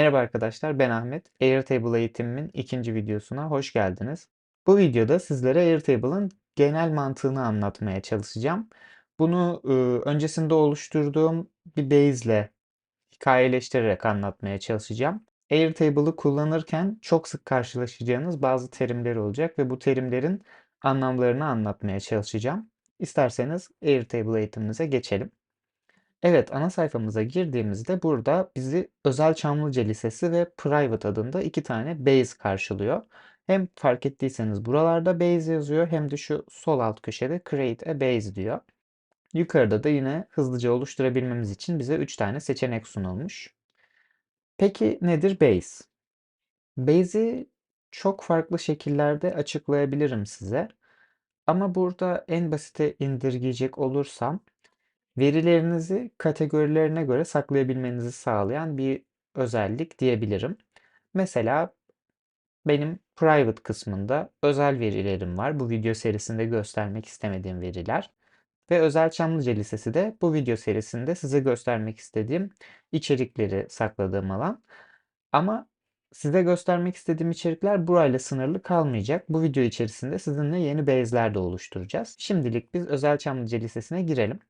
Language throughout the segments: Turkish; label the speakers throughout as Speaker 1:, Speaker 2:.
Speaker 1: Merhaba arkadaşlar, ben Ahmet. Airtable eğitimimin ikinci videosuna hoş geldiniz. Bu videoda sizlere Airtable'ın genel mantığını anlatmaya çalışacağım. Bunu e, öncesinde oluşturduğum bir base ile hikayeleştirerek anlatmaya çalışacağım. Airtable'ı kullanırken çok sık karşılaşacağınız bazı terimler olacak ve bu terimlerin anlamlarını anlatmaya çalışacağım. İsterseniz Airtable eğitimimize geçelim. Evet, ana sayfamıza girdiğimizde burada bizi Özel Çamlıca Lisesi ve Private adında iki tane base karşılıyor. Hem fark ettiyseniz buralarda base yazıyor hem de şu sol alt köşede Create a Base diyor. Yukarıda da yine hızlıca oluşturabilmemiz için bize 3 tane seçenek sunulmuş. Peki nedir base? Base'i çok farklı şekillerde açıklayabilirim size. Ama burada en basite indirgeyecek olursam verilerinizi kategorilerine göre saklayabilmenizi sağlayan bir özellik diyebilirim. Mesela benim private kısmında özel verilerim var. Bu video serisinde göstermek istemediğim veriler. Ve Özel Çamlıca Lisesi de bu video serisinde size göstermek istediğim içerikleri sakladığım alan. Ama size göstermek istediğim içerikler burayla sınırlı kalmayacak. Bu video içerisinde sizinle yeni base'ler de oluşturacağız. Şimdilik biz Özel Çamlıca Lisesi'ne girelim.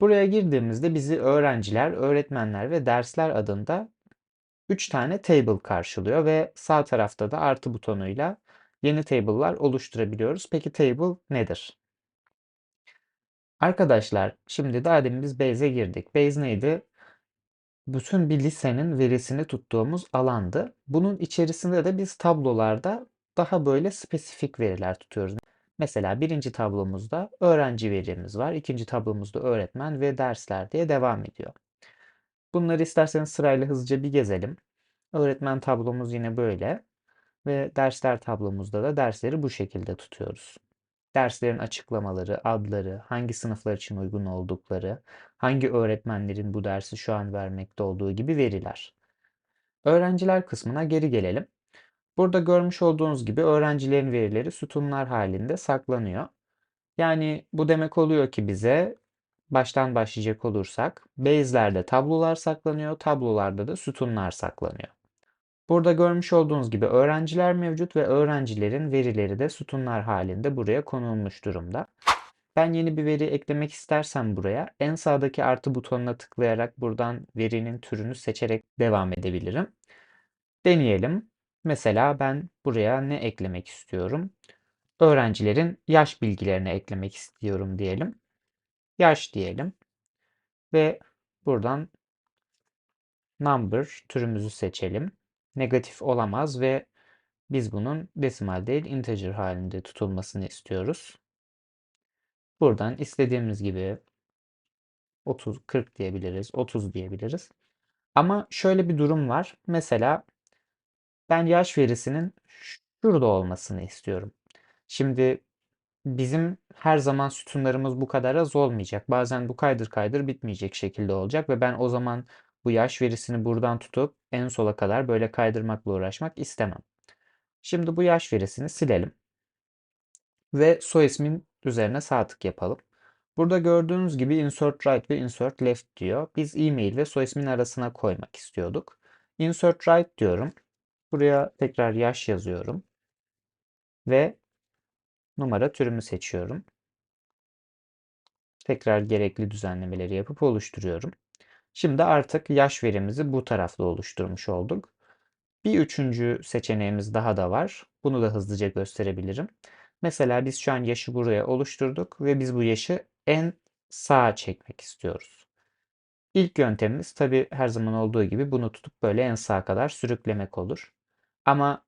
Speaker 1: Buraya girdiğimizde bizi öğrenciler, öğretmenler ve dersler adında 3 tane table karşılıyor ve sağ tarafta da artı butonuyla yeni table'lar oluşturabiliyoruz. Peki table nedir? Arkadaşlar şimdi daha demin biz base'e girdik. Base neydi? Bütün bir lisenin verisini tuttuğumuz alandı. Bunun içerisinde de biz tablolarda daha böyle spesifik veriler tutuyoruz. Mesela birinci tablomuzda öğrenci verimiz var. ikinci tablomuzda öğretmen ve dersler diye devam ediyor. Bunları isterseniz sırayla hızlıca bir gezelim. Öğretmen tablomuz yine böyle ve dersler tablomuzda da dersleri bu şekilde tutuyoruz. Derslerin açıklamaları, adları, hangi sınıflar için uygun oldukları, hangi öğretmenlerin bu dersi şu an vermekte olduğu gibi veriler. Öğrenciler kısmına geri gelelim. Burada görmüş olduğunuz gibi öğrencilerin verileri sütunlar halinde saklanıyor. Yani bu demek oluyor ki bize baştan başlayacak olursak base'lerde tablolar saklanıyor, tablolarda da sütunlar saklanıyor. Burada görmüş olduğunuz gibi öğrenciler mevcut ve öğrencilerin verileri de sütunlar halinde buraya konulmuş durumda. Ben yeni bir veri eklemek istersem buraya en sağdaki artı butonuna tıklayarak buradan verinin türünü seçerek devam edebilirim. Deneyelim. Mesela ben buraya ne eklemek istiyorum? Öğrencilerin yaş bilgilerini eklemek istiyorum diyelim. Yaş diyelim. Ve buradan number türümüzü seçelim. Negatif olamaz ve biz bunun desimal değil integer halinde tutulmasını istiyoruz. Buradan istediğimiz gibi 30, 40 diyebiliriz, 30 diyebiliriz. Ama şöyle bir durum var. Mesela ben yaş verisinin şurada olmasını istiyorum. Şimdi bizim her zaman sütunlarımız bu kadar az olmayacak. Bazen bu kaydır kaydır bitmeyecek şekilde olacak ve ben o zaman bu yaş verisini buradan tutup en sola kadar böyle kaydırmakla uğraşmak istemem. Şimdi bu yaş verisini silelim. Ve soy ismin üzerine sağ tık yapalım. Burada gördüğünüz gibi insert right ve insert left diyor. Biz e-mail ve soy ismin arasına koymak istiyorduk. Insert right diyorum. Buraya tekrar yaş yazıyorum. Ve numara türümü seçiyorum. Tekrar gerekli düzenlemeleri yapıp oluşturuyorum. Şimdi artık yaş verimizi bu tarafta oluşturmuş olduk. Bir üçüncü seçeneğimiz daha da var. Bunu da hızlıca gösterebilirim. Mesela biz şu an yaşı buraya oluşturduk ve biz bu yaşı en sağa çekmek istiyoruz. İlk yöntemimiz tabi her zaman olduğu gibi bunu tutup böyle en sağa kadar sürüklemek olur. Ama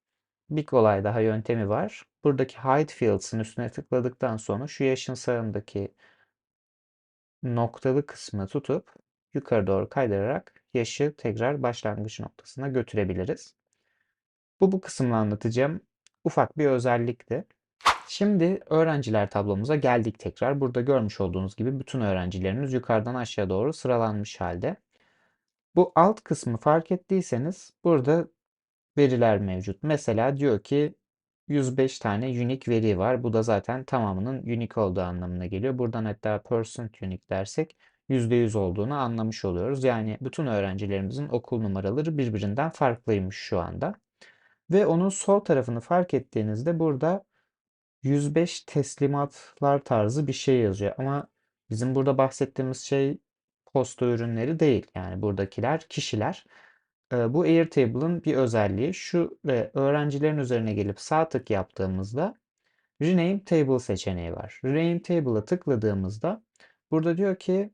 Speaker 1: bir kolay daha yöntemi var. Buradaki Hide Fields'ın üstüne tıkladıktan sonra şu yaşın sağındaki noktalı kısmı tutup yukarı doğru kaydırarak yaşı tekrar başlangıç noktasına götürebiliriz. Bu bu kısımla anlatacağım ufak bir özellikti. Şimdi öğrenciler tablomuza geldik tekrar. Burada görmüş olduğunuz gibi bütün öğrencilerimiz yukarıdan aşağı doğru sıralanmış halde. Bu alt kısmı fark ettiyseniz burada veriler mevcut. Mesela diyor ki 105 tane unique veri var. Bu da zaten tamamının unique olduğu anlamına geliyor. Buradan hatta percent unique dersek %100 olduğunu anlamış oluyoruz. Yani bütün öğrencilerimizin okul numaraları birbirinden farklıymış şu anda. Ve onun sol tarafını fark ettiğinizde burada 105 teslimatlar tarzı bir şey yazıyor. Ama bizim burada bahsettiğimiz şey posta ürünleri değil. Yani buradakiler kişiler. Ee, Bu Airtable'ın bir özelliği şu ve öğrencilerin üzerine gelip sağ tık yaptığımızda Rename Table seçeneği var. Rename Table'a tıkladığımızda burada diyor ki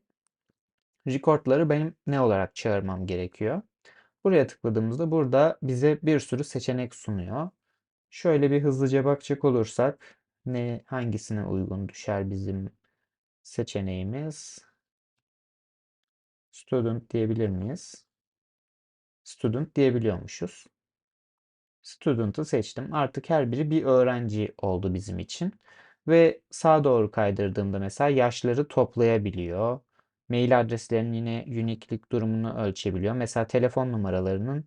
Speaker 1: recordları benim ne olarak çağırmam gerekiyor. Buraya tıkladığımızda burada bize bir sürü seçenek sunuyor. Şöyle bir hızlıca bakacak olursak ne hangisine uygun düşer bizim seçeneğimiz? Student diyebilir miyiz? Student diyebiliyormuşuz. Student'ı seçtim. Artık her biri bir öğrenci oldu bizim için. Ve sağa doğru kaydırdığımda mesela yaşları toplayabiliyor. Mail adreslerinin yine unique'lik durumunu ölçebiliyor. Mesela telefon numaralarının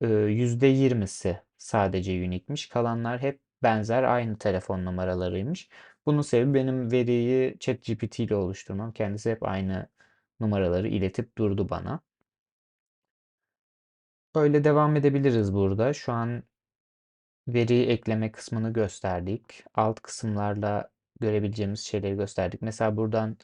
Speaker 1: e, %20'si sadece unique'miş. Kalanlar hep benzer aynı telefon numaralarıymış. Bunun sebebi benim veriyi ChatGPT ile oluşturmam. Kendisi hep aynı numaraları iletip durdu bana. Böyle devam edebiliriz burada. Şu an veriyi ekleme kısmını gösterdik. Alt kısımlarla görebileceğimiz şeyleri gösterdik. Mesela buradan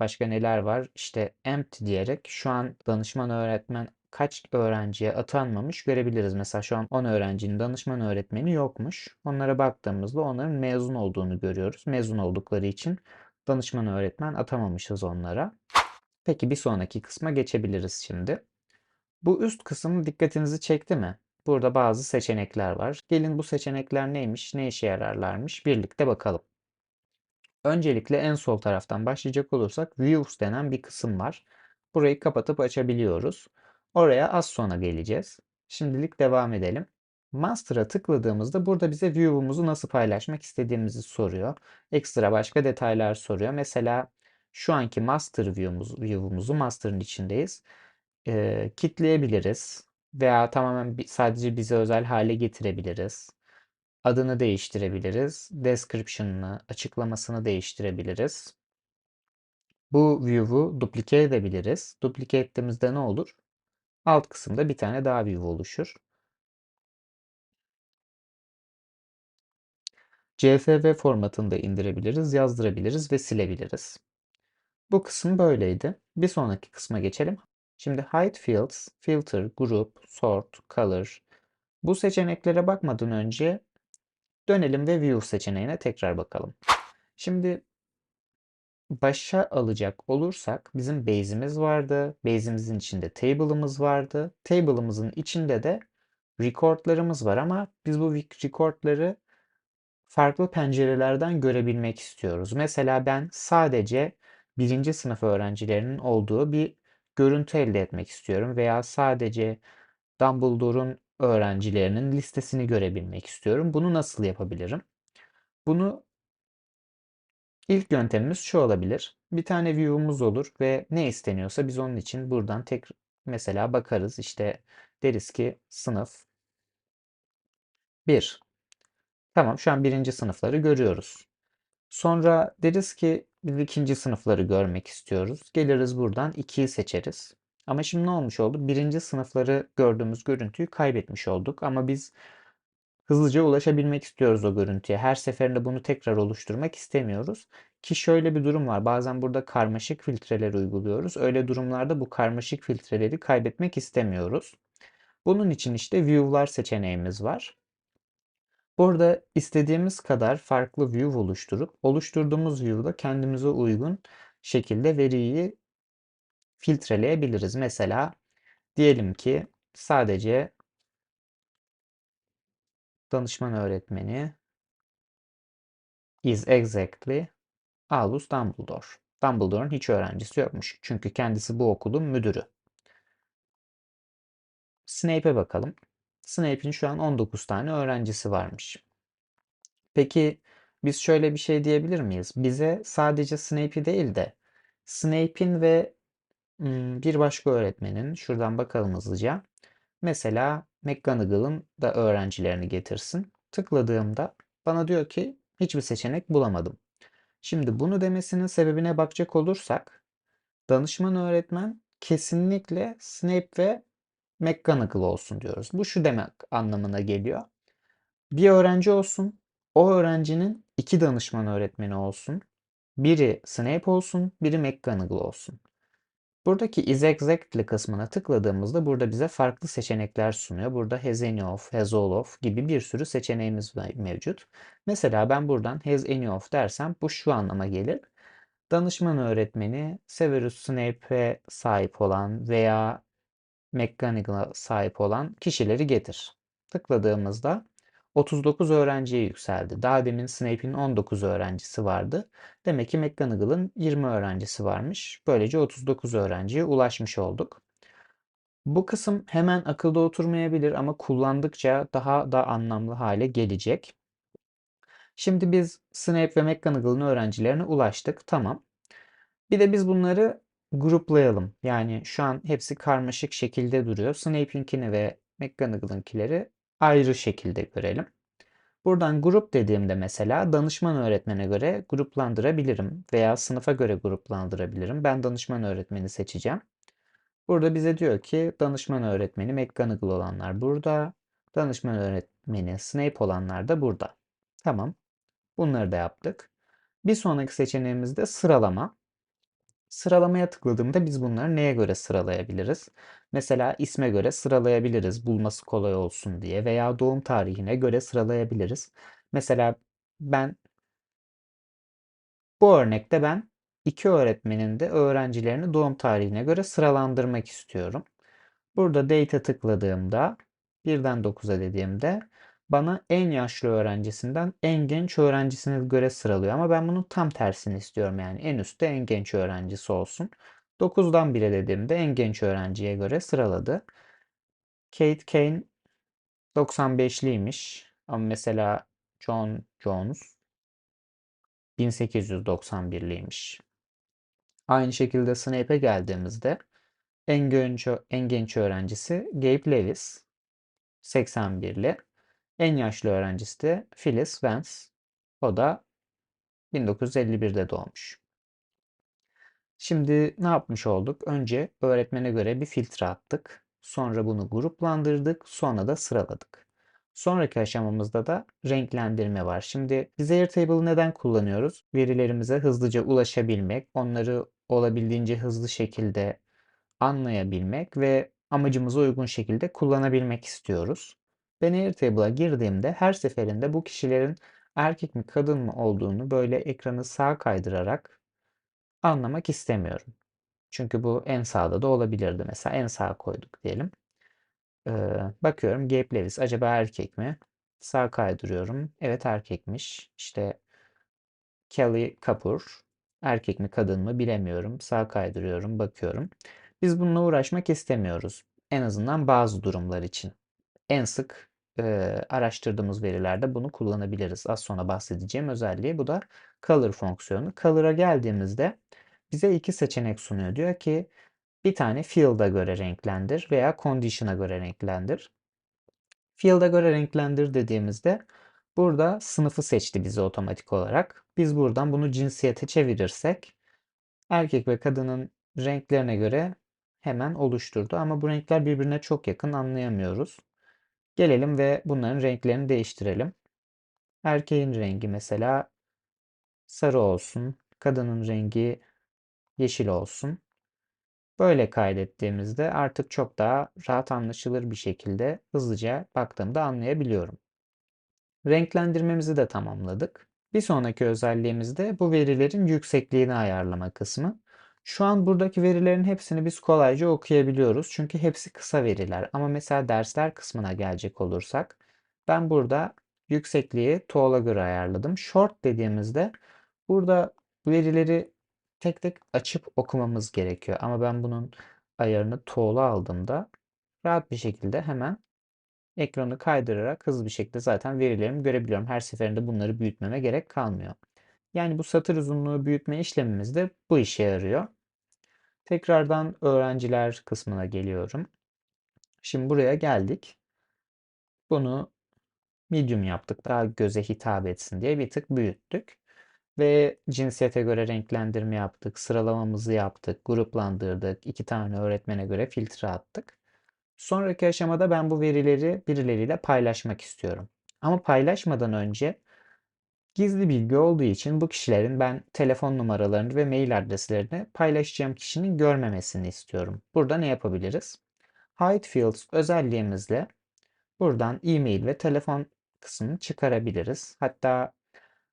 Speaker 1: başka neler var? İşte empty diyerek şu an danışman öğretmen kaç öğrenciye atanmamış görebiliriz. Mesela şu an 10 öğrencinin danışman öğretmeni yokmuş. Onlara baktığımızda onların mezun olduğunu görüyoruz. Mezun oldukları için danışman öğretmen atamamışız onlara. Peki bir sonraki kısma geçebiliriz şimdi. Bu üst kısım dikkatinizi çekti mi? Burada bazı seçenekler var. Gelin bu seçenekler neymiş, ne işe yararlarmış birlikte bakalım. Öncelikle en sol taraftan başlayacak olursak Views denen bir kısım var. Burayı kapatıp açabiliyoruz. Oraya az sonra geleceğiz. Şimdilik devam edelim. Master'a tıkladığımızda burada bize view'umuzu nasıl paylaşmak istediğimizi soruyor. Ekstra başka detaylar soruyor. Mesela şu anki master view'umuzu, view'umuzu master'ın içindeyiz. Ee, kitleyebiliriz veya tamamen sadece bize özel hale getirebiliriz. Adını değiştirebiliriz. Description'ını, açıklamasını değiştirebiliriz. Bu view'u duplicate edebiliriz. Duplicate ettiğimizde ne olur? Alt kısımda bir tane daha view oluşur. CSV formatında indirebiliriz, yazdırabiliriz ve silebiliriz. Bu kısım böyleydi. Bir sonraki kısma geçelim. Şimdi hide fields, filter, group, sort, color. Bu seçeneklere bakmadan önce dönelim ve view seçeneğine tekrar bakalım. Şimdi başa alacak olursak bizim base'imiz vardı. Base'imizin içinde table'ımız vardı. Table'ımızın içinde de record'larımız var ama biz bu record'ları farklı pencerelerden görebilmek istiyoruz. Mesela ben sadece birinci sınıf öğrencilerinin olduğu bir görüntü elde etmek istiyorum veya sadece Dumbledore'un öğrencilerinin listesini görebilmek istiyorum. Bunu nasıl yapabilirim? Bunu ilk yöntemimiz şu olabilir. Bir tane view'umuz olur ve ne isteniyorsa biz onun için buradan tek mesela bakarız. İşte deriz ki sınıf 1. Tamam şu an birinci sınıfları görüyoruz. Sonra deriz ki biz ikinci sınıfları görmek istiyoruz. Geliriz buradan 2'yi seçeriz. Ama şimdi ne olmuş oldu? Birinci sınıfları gördüğümüz görüntüyü kaybetmiş olduk. Ama biz hızlıca ulaşabilmek istiyoruz o görüntüye. Her seferinde bunu tekrar oluşturmak istemiyoruz. Ki şöyle bir durum var. Bazen burada karmaşık filtreler uyguluyoruz. Öyle durumlarda bu karmaşık filtreleri kaybetmek istemiyoruz. Bunun için işte view'lar seçeneğimiz var. Burada istediğimiz kadar farklı view oluşturup oluşturduğumuz view'da kendimize uygun şekilde veriyi filtreleyebiliriz. Mesela diyelim ki sadece danışman öğretmeni is exactly Albus Dumbledore. Dumbledore'un hiç öğrencisi yokmuş. Çünkü kendisi bu okulun müdürü. Snape'e bakalım. Snape'in şu an 19 tane öğrencisi varmış. Peki biz şöyle bir şey diyebilir miyiz? Bize sadece Snape'i değil de Snape'in ve bir başka öğretmenin şuradan bakalım hızlıca. Mesela McGonagall'ın da öğrencilerini getirsin. Tıkladığımda bana diyor ki hiçbir seçenek bulamadım. Şimdi bunu demesinin sebebine bakacak olursak Danışman öğretmen kesinlikle Snape ve McGonagall olsun diyoruz. Bu şu demek anlamına geliyor. Bir öğrenci olsun, o öğrencinin iki danışman öğretmeni olsun. Biri Snape olsun, biri McGonagall olsun. Buradaki is exactly kısmına tıkladığımızda burada bize farklı seçenekler sunuyor. Burada has any of, has all of gibi bir sürü seçeneğimiz mevcut. Mesela ben buradan has any of dersem bu şu anlama gelir. Danışman öğretmeni Severus Snape'e sahip olan veya McGonagall'a sahip olan kişileri getir. Tıkladığımızda 39 öğrenciye yükseldi. Daha demin Snape'in 19 öğrencisi vardı. Demek ki McGonagall'ın 20 öğrencisi varmış. Böylece 39 öğrenciye ulaşmış olduk. Bu kısım hemen akılda oturmayabilir ama kullandıkça daha da anlamlı hale gelecek. Şimdi biz Snape ve McGonagall'ın öğrencilerine ulaştık. Tamam. Bir de biz bunları gruplayalım. Yani şu an hepsi karmaşık şekilde duruyor. Snape'inkini ve McGonagall'ınkileri ayrı şekilde görelim. Buradan grup dediğimde mesela danışman öğretmene göre gruplandırabilirim veya sınıfa göre gruplandırabilirim. Ben danışman öğretmeni seçeceğim. Burada bize diyor ki danışman öğretmeni McGonagall olanlar burada. Danışman öğretmeni Snape olanlar da burada. Tamam. Bunları da yaptık. Bir sonraki seçeneğimiz de sıralama. Sıralamaya tıkladığımda biz bunları neye göre sıralayabiliriz? Mesela isme göre sıralayabiliriz bulması kolay olsun diye veya doğum tarihine göre sıralayabiliriz. Mesela ben bu örnekte ben iki öğretmenin de öğrencilerini doğum tarihine göre sıralandırmak istiyorum. Burada data tıkladığımda birden 9'a dediğimde bana en yaşlı öğrencisinden en genç öğrencisine göre sıralıyor. Ama ben bunun tam tersini istiyorum. Yani en üstte en genç öğrencisi olsun. 9'dan 1'e dediğimde en genç öğrenciye göre sıraladı. Kate Kane 95'liymiş. Ama mesela John Jones 1891'liymiş. Aynı şekilde Snape'e geldiğimizde en genç, en genç öğrencisi Gabe Lewis 81'li. En yaşlı öğrencisi de Phyllis Vance. O da 1951'de doğmuş. Şimdi ne yapmış olduk? Önce öğretmene göre bir filtre attık. Sonra bunu gruplandırdık. Sonra da sıraladık. Sonraki aşamamızda da renklendirme var. Şimdi biz Airtable'ı neden kullanıyoruz? Verilerimize hızlıca ulaşabilmek, onları olabildiğince hızlı şekilde anlayabilmek ve amacımıza uygun şekilde kullanabilmek istiyoruz. Ben Airtable'a girdiğimde her seferinde bu kişilerin erkek mi kadın mı olduğunu böyle ekranı sağa kaydırarak anlamak istemiyorum. Çünkü bu en sağda da olabilirdi. Mesela en sağa koyduk diyelim. Ee, bakıyorum Gabe Lewis acaba erkek mi? Sağ kaydırıyorum. Evet erkekmiş. İşte Kelly Kapoor erkek mi kadın mı bilemiyorum. Sağ kaydırıyorum bakıyorum. Biz bununla uğraşmak istemiyoruz. En azından bazı durumlar için en sık e, araştırdığımız verilerde bunu kullanabiliriz. Az sonra bahsedeceğim özelliği bu da color fonksiyonu. Color'a geldiğimizde bize iki seçenek sunuyor. Diyor ki bir tane field'a göre renklendir veya condition'a göre renklendir. Field'a göre renklendir dediğimizde burada sınıfı seçti bize otomatik olarak. Biz buradan bunu cinsiyete çevirirsek erkek ve kadının renklerine göre hemen oluşturdu. Ama bu renkler birbirine çok yakın anlayamıyoruz. Gelelim ve bunların renklerini değiştirelim. Erkeğin rengi mesela sarı olsun. Kadının rengi yeşil olsun. Böyle kaydettiğimizde artık çok daha rahat anlaşılır bir şekilde hızlıca baktığımda anlayabiliyorum. Renklendirmemizi de tamamladık. Bir sonraki özelliğimiz de bu verilerin yüksekliğini ayarlama kısmı. Şu an buradaki verilerin hepsini biz kolayca okuyabiliyoruz. Çünkü hepsi kısa veriler. Ama mesela dersler kısmına gelecek olursak ben burada yüksekliği tool'a göre ayarladım. Short dediğimizde burada verileri tek tek açıp okumamız gerekiyor. Ama ben bunun ayarını tool'a aldığımda rahat bir şekilde hemen ekranı kaydırarak hızlı bir şekilde zaten verilerimi görebiliyorum. Her seferinde bunları büyütmeme gerek kalmıyor. Yani bu satır uzunluğu büyütme işlemimiz de bu işe yarıyor. Tekrardan öğrenciler kısmına geliyorum. Şimdi buraya geldik. Bunu medium yaptık. Daha göze hitap etsin diye bir tık büyüttük. Ve cinsiyete göre renklendirme yaptık, sıralamamızı yaptık, gruplandırdık, iki tane öğretmene göre filtre attık. Sonraki aşamada ben bu verileri birileriyle paylaşmak istiyorum. Ama paylaşmadan önce gizli bilgi olduğu için bu kişilerin ben telefon numaralarını ve mail adreslerini paylaşacağım kişinin görmemesini istiyorum. Burada ne yapabiliriz? Hide Fields özelliğimizle buradan e-mail ve telefon kısmını çıkarabiliriz. Hatta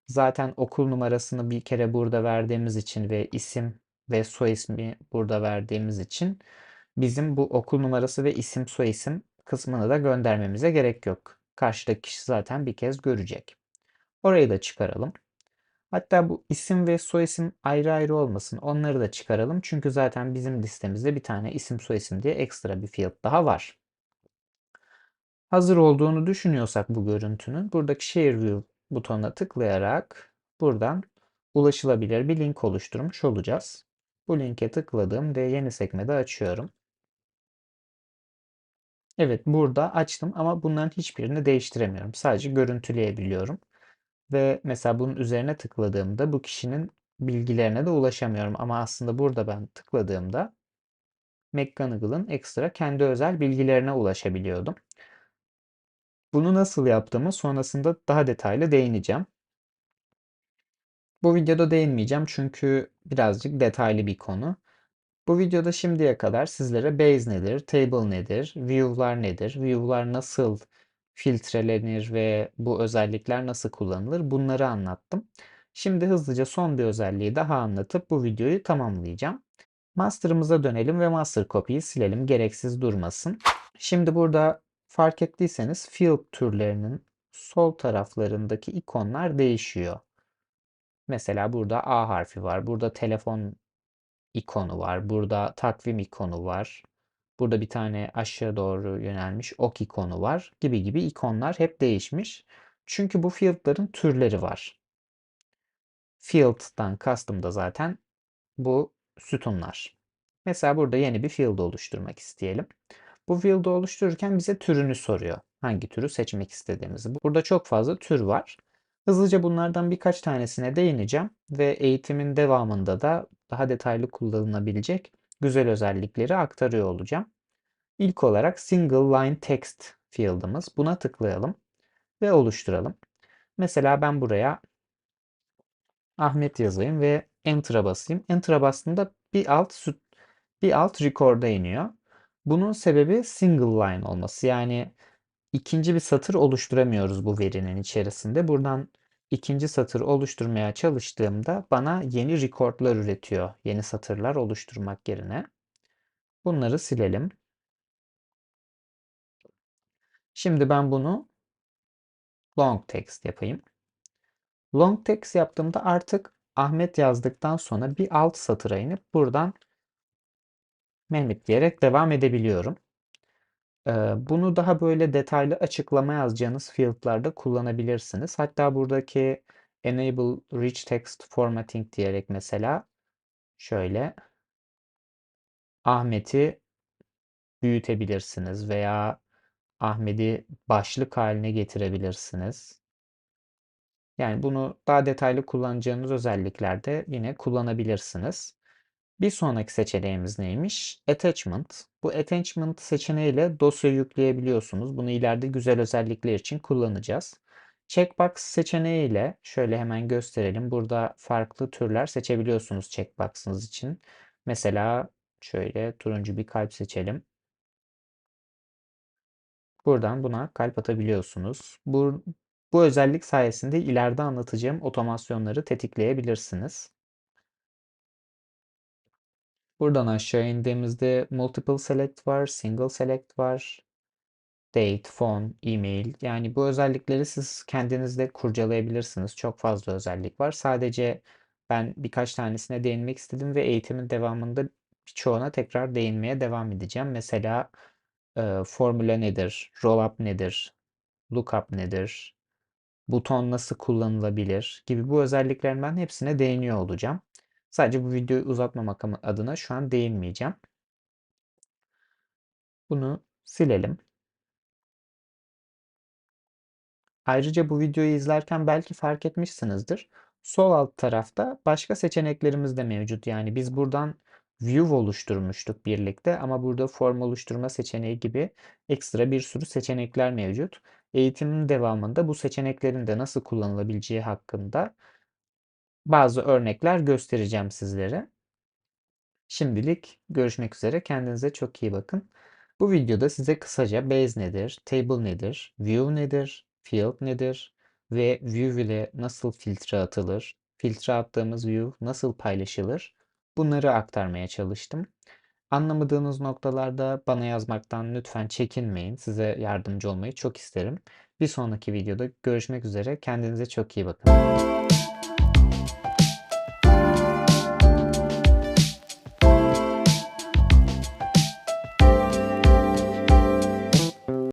Speaker 1: zaten okul numarasını bir kere burada verdiğimiz için ve isim ve soy ismi burada verdiğimiz için bizim bu okul numarası ve isim soy isim kısmını da göndermemize gerek yok. Karşıdaki kişi zaten bir kez görecek. Orayı da çıkaralım. Hatta bu isim ve soyisim ayrı ayrı olmasın. Onları da çıkaralım. Çünkü zaten bizim listemizde bir tane isim soyisim diye ekstra bir field daha var. Hazır olduğunu düşünüyorsak bu görüntünün buradaki Share View butonuna tıklayarak buradan ulaşılabilir bir link oluşturmuş olacağız. Bu linke tıkladım ve yeni sekmede açıyorum. Evet burada açtım ama bunların hiçbirini değiştiremiyorum. Sadece görüntüleyebiliyorum. Ve mesela bunun üzerine tıkladığımda bu kişinin bilgilerine de ulaşamıyorum. Ama aslında burada ben tıkladığımda McGonagall'ın ekstra kendi özel bilgilerine ulaşabiliyordum. Bunu nasıl yaptığımı sonrasında daha detaylı değineceğim. Bu videoda değinmeyeceğim çünkü birazcık detaylı bir konu. Bu videoda şimdiye kadar sizlere base nedir, table nedir, view'lar nedir, view'lar nasıl filtrelenir ve bu özellikler nasıl kullanılır bunları anlattım. Şimdi hızlıca son bir özelliği daha anlatıp bu videoyu tamamlayacağım. Master'ımıza dönelim ve master copy'yi silelim gereksiz durmasın. Şimdi burada fark ettiyseniz field türlerinin sol taraflarındaki ikonlar değişiyor. Mesela burada A harfi var. Burada telefon ikonu var. Burada takvim ikonu var. Burada bir tane aşağı doğru yönelmiş ok ikonu var. Gibi gibi ikonlar hep değişmiş. Çünkü bu field'ların türleri var. Field'dan kastım da zaten bu sütunlar. Mesela burada yeni bir field oluşturmak isteyelim. Bu field'ı oluştururken bize türünü soruyor. Hangi türü seçmek istediğimizi. Burada çok fazla tür var. Hızlıca bunlardan birkaç tanesine değineceğim ve eğitimin devamında da daha detaylı kullanılabilecek güzel özellikleri aktarıyor olacağım. İlk olarak Single Line Text field'ımız. Buna tıklayalım ve oluşturalım. Mesela ben buraya Ahmet yazayım ve Enter'a basayım. Enter'a bastığımda bir alt bir alt record'a iniyor. Bunun sebebi single line olması. Yani ikinci bir satır oluşturamıyoruz bu verinin içerisinde. Buradan ikinci satır oluşturmaya çalıştığımda bana yeni record'lar üretiyor. Yeni satırlar oluşturmak yerine. Bunları silelim. Şimdi ben bunu long text yapayım. Long text yaptığımda artık Ahmet yazdıktan sonra bir alt satıra inip buradan Mehmet diyerek devam edebiliyorum. Bunu daha böyle detaylı açıklama yazacağınız field'larda kullanabilirsiniz. Hatta buradaki Enable Rich Text Formatting diyerek mesela şöyle Ahmet'i büyütebilirsiniz veya Ahmet'i başlık haline getirebilirsiniz. Yani bunu daha detaylı kullanacağınız özelliklerde yine kullanabilirsiniz. Bir sonraki seçeneğimiz neymiş? Attachment. Bu attachment seçeneğiyle dosya yükleyebiliyorsunuz. Bunu ileride güzel özellikler için kullanacağız. Checkbox seçeneğiyle şöyle hemen gösterelim. Burada farklı türler seçebiliyorsunuz checkbox'ınız için. Mesela şöyle turuncu bir kalp seçelim. Buradan buna kalp atabiliyorsunuz. Bu, bu özellik sayesinde ileride anlatacağım otomasyonları tetikleyebilirsiniz. Buradan aşağı indiğimizde multiple select var, single select var, date, phone, email. Yani bu özellikleri siz kendiniz de kurcalayabilirsiniz. Çok fazla özellik var. Sadece ben birkaç tanesine değinmek istedim ve eğitimin devamında birçoğuna tekrar değinmeye devam edeceğim. Mesela e, formüle nedir, rollup nedir, lookup nedir, buton nasıl kullanılabilir gibi bu özelliklerin ben hepsine değiniyor olacağım. Sadece bu videoyu uzatmamak adına şu an değinmeyeceğim. Bunu silelim. Ayrıca bu videoyu izlerken belki fark etmişsinizdir. Sol alt tarafta başka seçeneklerimiz de mevcut. Yani biz buradan view oluşturmuştuk birlikte ama burada form oluşturma seçeneği gibi ekstra bir sürü seçenekler mevcut. Eğitimin devamında bu seçeneklerin de nasıl kullanılabileceği hakkında bazı örnekler göstereceğim sizlere. Şimdilik görüşmek üzere. Kendinize çok iyi bakın. Bu videoda size kısaca base nedir, table nedir, view nedir, field nedir ve view ile nasıl filtre atılır, filtre attığımız view nasıl paylaşılır bunları aktarmaya çalıştım. Anlamadığınız noktalarda bana yazmaktan lütfen çekinmeyin. Size yardımcı olmayı çok isterim. Bir sonraki videoda görüşmek üzere. Kendinize çok iyi bakın.